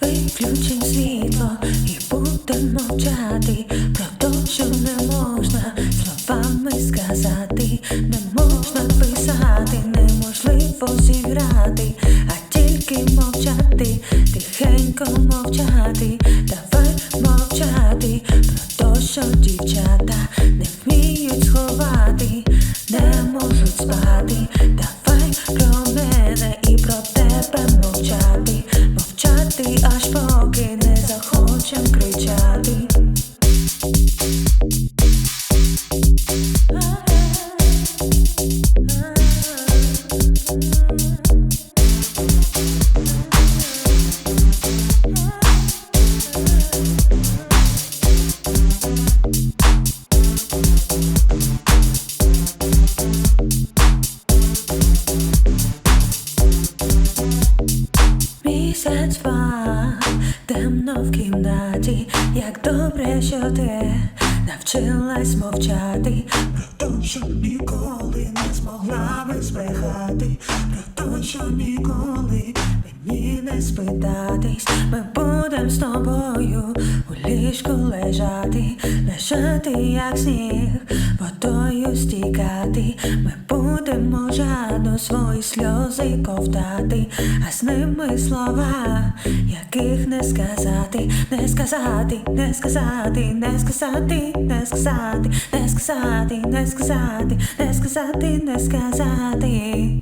Виключим світло і будемо мовчати про те, що не можна словами сказати, не можна писати, неможливо тихенько мовчати, давай мовчати Місяць темно в кімнаті, як добре, що ти навчилась мовчати. Про те, що ніколи не змогла би збрехати, про що ніколи мені не спитатись, ми будем з тобою у ліжку лежати, лежати, як сніг, водою стікати, ми будемо жадно свої сльози ковтати, а з ними слова, яких не сказати, не сказати, не сказати, не сказати, не сказати, не сказати, не сказати, не сказати, не сказати.